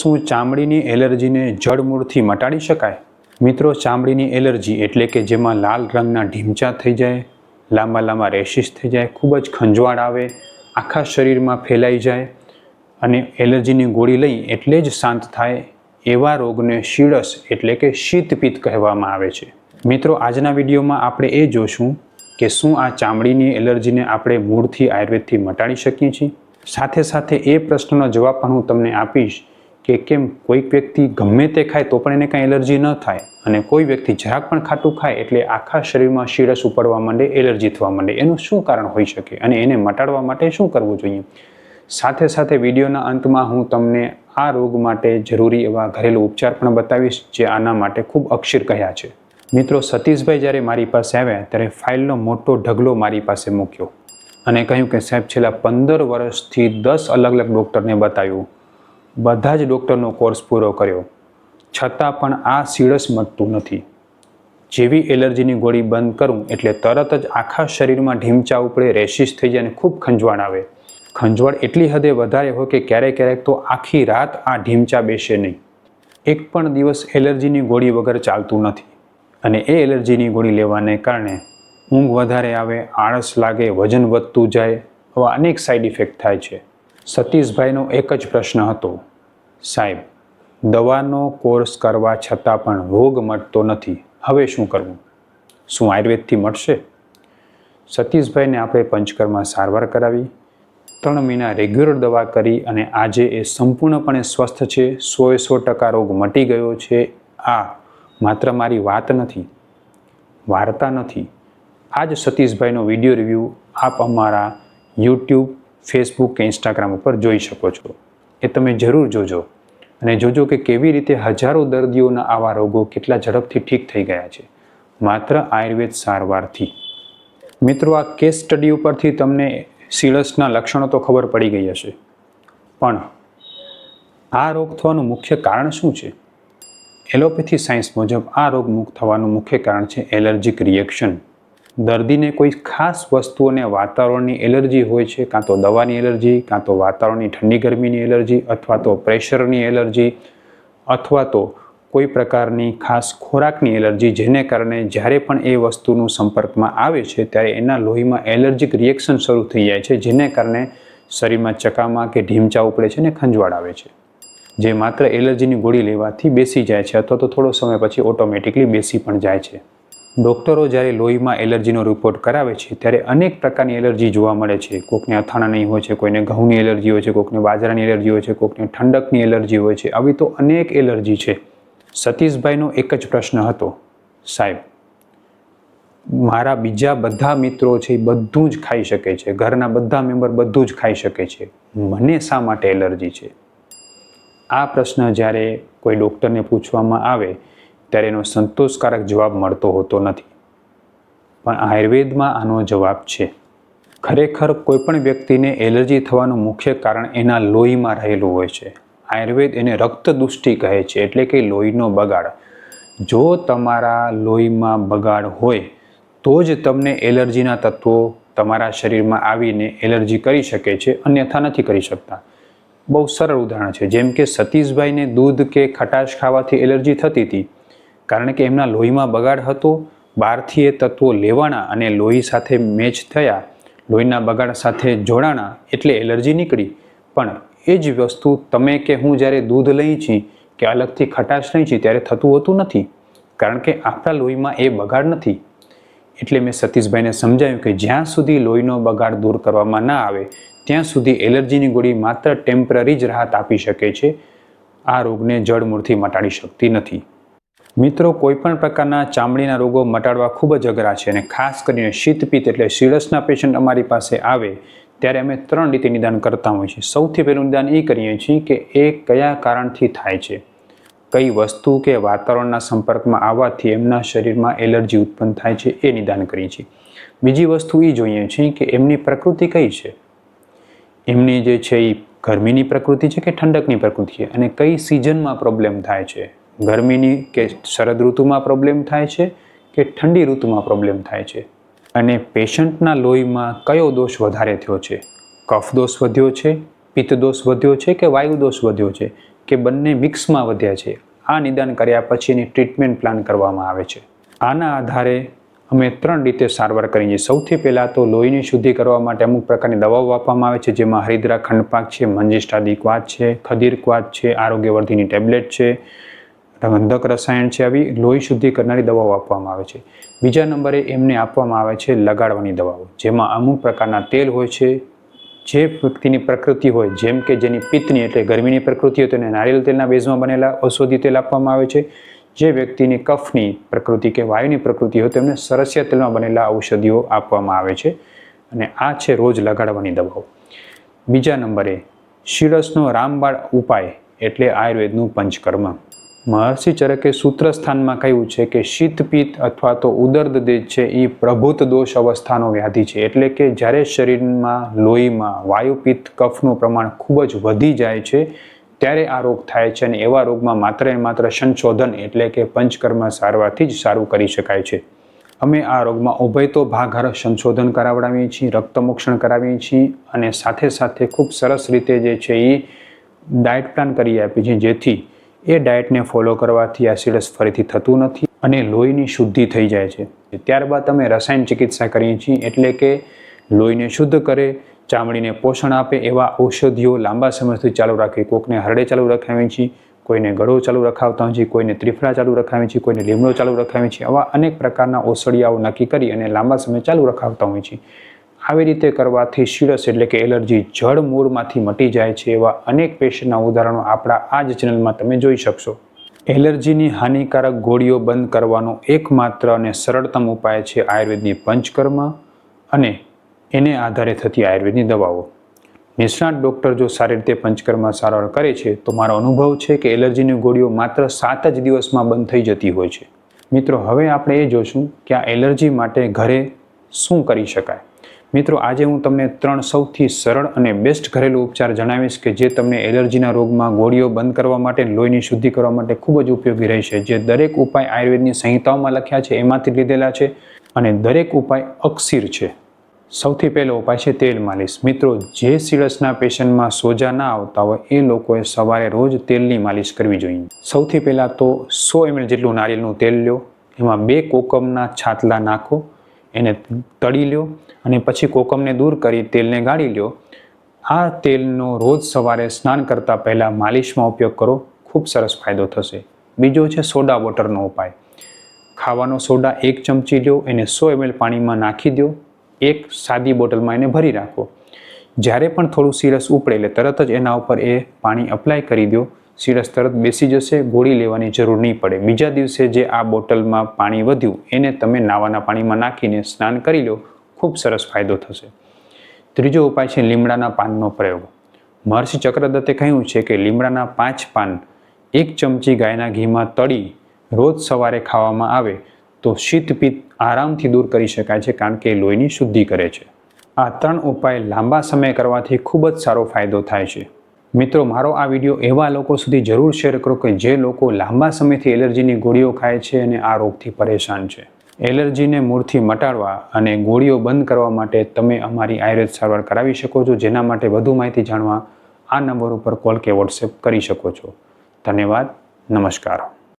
શું ચામડીની એલર્જીને જડમૂળથી મટાડી શકાય? મિત્રો, ચામડીની એલર્જી એટલે કે જેમાં લાલ રંગના ઢીમચા થઈ જાય, લાંબા લાંબા રેશિસ થઈ જાય, ખૂબ જ ખંજવાળ આવે, આખા શરીરમાં ફેલાઈ જાય અને એલર્જીની ગોળી લઈ એટલે જ શાંત થાય એવા રોગને શીળસ એટલે કે શીતપિત્ત કહેવામાં આવે છે. મિત્રો, આજના વિડીયોમાં આપણે એ જોશું કે શું આ ચામડીની એલર્જીને આપણે મૂળથી આયુર્વેદથી મટાડી શકીએ છીએ. સાથે સાથે એ પ્રશ્નનો જવાબ પણ હું તમને આપીશ કે કેમ કોઈક વ્યક્તિ ગમે તે ખાય તો પણ એને કાંઈ એલર્જી ન થાય અને કોઈ વ્યક્તિ જરાક પણ ખાટું ખાય એટલે આખા શરીરમાં શીરસ ઉપડવા માંડે, એલર્જી થવા માંડે. એનું શું કારણ હોઈ શકે અને એને મટાડવા માટે શું કરવું જોઈએ? સાથે સાથે વિડીયોના અંતમાં હું તમને આ રોગ માટે જરૂરી એવા ઘરેલું ઉપચાર પણ બતાવીશ જે આના માટે ખૂબ અક્ષીર કહ્યા છે. મિત્રો, સતીશભાઈ જ્યારે મારી પાસે આવ્યા ત્યારે ફાઇલનો મોટો ઢગલો મારી પાસે મૂક્યો અને કહ્યું કે સાહેબ, છેલ્લા પંદર વર્ષથી દસ અલગ અલગ ડૉક્ટરને બતાવ્યું. બધા જ ડૉક્ટરનો કોર્સ પૂરો કર્યો. છતાં પણ આ સીડસ મટતું નથી. જેવી એલર્જીની ગોળી બંધ કરું એટલે તરત જ આખા શરીરમાં ઢીમચા ઉપડે રેશિસ થઈ જાય અને ખૂબ ખંજવાળ આવે. ખંજવાળ એટલી હદે વધારે હોય કે ક્યારેક ક્યારેક તો આખી રાત આ ઢીમચા બેસે નહીં. એક પણ દિવસ એલર્જીની ગોળી વગર ચાલતું નથી. અને એ એલર્જીની ગોળી લેવાને કારણે ઊંઘ વધારે આવે, આળસ લાગે, વજન વધતું જાય, આવા અનેક સાઈડ ઇફેક્ટ થાય છે. સતીશભાઈનો એક જ પ્રશ્ન હતો. સાહેબ, દવાનો કોર્સ કરવા છતાં પણ રોગ મટતો નથી. હવે શું કરવું? શું આયુર્વેદથી મળશે? સતીશભાઈને આપણે પંચકર્મા સારવાર કરાવી. ત્રણ મહિના રેગ્યુલર દવા કરી અને આજે એ સંપૂર્ણપણે સ્વસ્થ છે. સોએ સો ટકા રોગ મટી ગયો છે. આ માત્ર મારી વાત નથી. વાર્તા નથી. આ જ સતીશભાઈનો વીડિયો રિવ્યૂ આપ અમારા યુટ્યુબ ફેસબુક કે ઇન્સ્ટાગ્રામ ઉપર જોઈ શકો છો. એ તમે જરૂર જોજો અને જોજો કે કેવી રીતે હજારો દર્દીઓના આવા રોગો કેટલા ઝડપથી ઠીક થઈ ગયા છે. માત્ર આયુર્વેદ સારવારથી. મિત્રો, આ કેસ સ્ટડી ઉપરથી તમને સિળસના લક્ષણો તો ખબર પડી ગઈ હશે. પણ આ રોગ થવાનું મુખ્ય કારણ શું છે? એલોપેથી સાયન્સ મુજબ આ રોગ મુક્ત થવાનું મુખ્ય કારણ છે એલર્જીક રિએક્શન. દર્દીને કોઈ ખાસ વસ્તુઓને વાતાવરણની એલર્જી હોય છે, કાં તો દવાની એલર્જી, કાં તો વાતાવરણની ઠંડી ગરમીની એલર્જી, અથવા તો પ્રેશરની એલર્જી, અથવા તો કોઈ પ્રકારની ખાસ ખોરાકની એલર્જી, જેને કારણે જ્યારે પણ એ વસ્તુનું સંપર્કમાં આવે છે, ત્યારે એના લોહીમાં એલર્જીક રિએક્શન શરૂ થઈ જાય છે, જેને કારણે શરીરમાં ચકામાં કે ઢીમચા ઉપડે છે ને ખંજવાળ આવે છે. જે માત્ર એલર્જીની ગોળી લેવાથી બેસી જાય છે, અથવા તો થોડો સમય પછી ઓટોમેટિકલી બેસી પણ જાય છે. ડૉક્ટરો જ્યારે લોહીમાં એલર્જીનો રિપોર્ટ કરાવે છે, ત્યારે અનેક પ્રકારની એલર્જી જોવા મળે છે. કોકને અથાણાની હોય છે, કોઈને ઘઉંની એલર્જી હોય છે, કોકને બાજરાની એલર્જી હોય છે, કોકને ઠંડકની એલર્જી હોય છે. આવી તો અનેક એલર્જી છે. સતીશભાઈનો એક જ પ્રશ્ન હતો, સાહેબ, મારા બીજા બધા મિત્રો છે એ બધું જ ખાઈ શકે છે. ઘરના બધા મેમ્બર બધું જ ખાઈ શકે છે. મને શા માટે એલર્જી છે? આ પ્રશ્ન જ્યારે કોઈ ડૉક્ટરને પૂછવામાં આવે ત્યારે એનો સંતોષકારક જવાબ મળતો હોતો નથી. પણ આયુર્વેદમાં આનો જવાબ છે. ખરેખર કોઈપણ વ્યક્તિને એલર્જી થવાનું મુખ્ય કારણ એના લોહીમાં રહેલું હોય છે. આયુર્વેદ એને રક્તદુષ્ટિ કહે છે, એટલે કે લોહીનો બગાડ. જો તમારા લોહીમાં બગાડ હોય, તો જ તમને એલર્જીના તત્વો તમારા શરીરમાં આવીને એલર્જી કરી શકે છે, અન્યથા નથી કરી શકતા. બહુ સરળ ઉદાહરણ છે, જેમ કે સતીશભાઈને દૂધ કે ખટાશ ખાવાથી એલર્જી થતી હતી કારણ કે એમના લોહીમાં બગાડ હતો, બહારથી એ તત્વો લેવાના અને લોહી સાથે મેચ થયા, લોહીના બગાડ સાથે જોડાણા એટલે એલર્જી નીકળી. પણ એ જ વસ્તુ તમે કે હું જ્યારે દૂધ લઈ છી કે અલગથી ખટાશ લઈ છી ત્યારે થતું હોતું નથી, કારણ કે આપણા લોહીમાં એ બગાડ નથી. એટલે મેં સતીશભાઈને સમજાવ્યું કે જ્યાં સુધી લોહીનો બગાડ દૂર કરવામાં ના આવે, ત્યાં સુધી એલર્જીની ગોળી માત્ર ટેમ્પરરી જ રાહત આપી શકે છે. આ રોગને જડમૂળથી મટાડી શકતી નથી. મિત્રો, કોઈપણ પ્રકારના ચામડીના રોગો મટાડવા ખૂબ જ અઘરા છે અને ખાસ કરીને શીતપિત્ત એટલે શિરસના પેશન્ટ અમારી પાસે આવે ત્યારે અમે ત્રણ રીતે નિદાન કરતા હોઈએ છીએ. સૌથી પહેલું નિદાન એ કરીએ છીએ કે એ કયા કારણથી થાય છે, કઈ વસ્તુ કે વાતાવરણના સંપર્કમાં આવવાથી એમના શરીરમાં એલર્જી ઉત્પન્ન થાય છે એ નિદાન કરીએ છીએ. બીજી વસ્તુ એ જોઈએ છીએ કે એમની પ્રકૃતિ કઈ છે, એમની જે છે એ ગરમીની પ્રકૃતિ છે કે ઠંડકની પ્રકૃતિ છે અને કઈ સિઝનમાં પ્રોબ્લેમ થાય છે ગરમીની કે શરદ ઋતુમાં પ્રોબ્લેમ થાય છે કે ઠંડી ઋતુમાં પ્રોબ્લેમ થાય છે? અને પેશન્ટના લોહીમાં કયો દોષ વધારે થયો છે? કફ દોષ વધ્યો છે, પિત્ત દોષ વધ્યો છે કે વાયુ દોષ વધ્યો છે કે બંને મિક્સમાં વધ્યા છે? આ નિદાન કર્યા પછીની ટ્રીટમેન્ટ પ્લાન કરવામાં આવે છે. આના આધારે અમે ત્રણ રીતે સારવાર કરીએ સૌથી પહેલાં તો લોહીની શુદ્ધિ કરવા માટે અમુક પ્રકારની દવાઓ આપવામાં આવે છે, જેમાં હરિદ્રા ખંડપાક છે મંજિષ્ટાદી ક્વાત છે, ખદીર ક્વાચ છે, આરોગ્યવર્ધિની ટેબ્લેટ છે ગંધક રસાયણ છે આવી લોહી શુદ્ધિ કરનારી દવાઓ આપવામાં આવે છે. બીજા નંબરે એમને આપવામાં આવે છે લગાડવાની દવાઓ, જેમાં અમુક પ્રકારના તેલ હોય છે, જે વ્યક્તિની પ્રકૃતિ હોય, જેમ કે જેની પિત્તની એટલે ગરમીની પ્રકૃતિ હોય, તેને નારિયેળ તેલના બેઝમાં બનેલા ઔષધિ તેલ આપવામાં આવે છે. જે વ્યક્તિની કફની પ્રકૃતિ કે વાયુની પ્રકૃતિ હોય, તેમને સરસિયા તેલમાં બનેલા ઔષધિઓ આપવામાં આવે છે. અને આ છે રોજ લગાડવાની દવાઓ. બીજા નંબરે શિરસનો રામબાળ ઉપાય એટલે આયુર્વેદનું પંચકર્મ. મહર્ષિ ચરકે સૂત્ર કહ્યું છે કે શીતપિત્ત અથવા તો ઉદર્દ દેજ છે એ પ્રભુત દોષ અવસ્થાનો વ્યાધિ છે. એટલે કે જ્યારે શરીરમાં લોહીમાં વાયુપિત્ત કફનું પ્રમાણ ખૂબ જ વધી જાય છે, ત્યારે આ રોગ થાય છે અને એવા રોગમાં માત્ર ને માત્ર સંશોધન એટલે કે પંચકર્મ સારવારથી જ સારું કરી શકાય છે. અમે આ રોગમાં ઉભય તો ભાગહર સંશોધન કરાવડાવીએ છીએ, રક્તમોક્ષણ કરાવીએ છીએ અને સાથે સાથે ખૂબ સરસ રીતે જે છે એ ડાયટ પ્લાન કરી આપીએ છીએ જેથી એ ડાયટને ફોલો કરવાથી આ ફરીથી થતું નથી અને લોહીની શુદ્ધિ થઈ જાય છે. ત્યારબાદ અમે રસાયણ ચિકિત્સા કરીએ છીએ એટલે કે લોહીને શુદ્ધ કરે, ચામડીને પોષણ આપે એવા ઔષધિઓ લાંબા સમયથી ચાલુ રાખી. કોકને હરડે ચાલુ રખાવીએ છીએ, કોઈને ગળો ચાલુ રખાવતા હોય છીએ કોઈને ત્રિફળા ચાલુ રખાવીએ છીએ, કોઈને લીમડો ચાલુ રખાવીએ છીએ, આવા અનેક પ્રકારના ઔષધિયાઓ નક્કી કરી અને લાંબા સમય ચાલુ રખાવતા હોઈએ છીએ આવી રીતે કરવાથી શિરસ એટલે કે એલર્જી જળ મૂળમાંથી મટી જાય છે એવા અનેક પેશન્ટના ઉદાહરણો આપણા આ જ ચેનલમાં તમે જોઈ શકશો. એલર્જીની હાનિકારક ગોળીઓ બંધ કરવાનો એકમાત્ર અને સરળતમ ઉપાય છે આયુર્વેદની પંચકર્મ અને એને આધારે થતી આયુર્વેદની દવાઓ. નિષ્ણાત ડૉક્ટર જો સારી રીતે પંચકર્મ સારવાર કરે છે, તો મારો અનુભવ છે કે એલર્જીની ગોળીઓ માત્ર સાત જ દિવસમાં બંધ થઈ જતી હોય છે. મિત્રો, હવે આપણે એ જોશું કે આ એલર્જી માટે ઘરે શું કરી શકાય. મિત્રો, આજે હું તમને ત્રણ સૌથી સરળ અને બેસ્ટ ઘરેલું ઉપચાર જણાવીશ કે જે તમને એલર્જીના રોગમાં ગોળીઓ બંધ કરવા માટે, લોહીની શુદ્ધિ કરવા માટે ખૂબ જ ઉપયોગી રહેશે. જે દરેક ઉપાય આયુર્વેદની સંહિતાઓમાં લખ્યા છે, એમાંથી લીધેલા છે અને દરેક ઉપાય અક્ષીર છે. સૌથી પહેલો ઉપાય છે તેલ માલિશ. મિત્રો, જે સિરસના પેશન્ટમાં સોજા ના આવતા હોય, એ લોકોએ સવારે રોજ તેલની માલિશ કરવી જોઈએ. સૌથી પહેલાં તો સો એમએલ જેટલું નારિયેળનું તેલ લો. એમાં બે કોકમના છાતલા નાખો. એને તળી લ્યો અને પછી કોકમને દૂર કરી તેલને ગાળી લ્યો. આ તેલનો રોજ સવારે સ્નાન કરતાં પહેલાં માલિશમાં ઉપયોગ કરો. ખૂબ સરસ ફાયદો થશે. બીજો છે સોડા વોટરનો ઉપાય. ખાવાનો સોડા એક ચમચી લો એને સો એમએલ પાણીમાં નાખી દો એક સાદી બોટલમાં એને ભરી રાખો. જ્યારે પણ થોડું સિરસ ઉપડે એટલે તરત જ એના ઉપર એ પાણી અપ્લાય કરી દો સિરસ તરત બેસી જશે, ગોળી લેવાની જરૂર નહીં પડે. બીજા દિવસે જે આ બોટલમાં પાણી વધ્યું, એને તમે નાવાના પાણીમાં નાખીને સ્નાન કરી લો, ખૂબ સરસ ફાયદો થશે. ત્રીજો ઉપાય છે લીમડાના પાનનો પ્રયોગ. મહર્ષિ ચક્રદત્તે કહ્યું છે કે લીમડાના પાંચ પાન એક ચમચી ગાયના ઘીમાં તળી રોજ સવારે ખાવામાં આવે તો શીતપિત્ત આરામથી દૂર કરી શકાય છે કારણ કે લોહીની શુદ્ધિ કરે છે. આ ત્રણ ઉપાય લાંબા સમય કરવાથી ખૂબ જ સારો ફાયદો થાય છે. મિત્રો, મારો આ વીડિયો એવા લોકો સુધી જરૂર શેર કરો કે જે લોકો લાંબા સમયથી એલર્જીની ગોળીઓ ખાય છે અને આ રોગથી પરેશાન છે. એલર્જીને મૂળથી મટાડવા અને ગોળીઓ બંધ કરવા માટે તમે અમારી આયુર્વેદ સારવાર કરાવી શકો છો, જેના માટે વધુ માહિતી જાણવા આ નંબર ઉપર કોલ કે વોટ્સએપ કરી શકો છો. ધન્યવાદ, નમસ્કાર.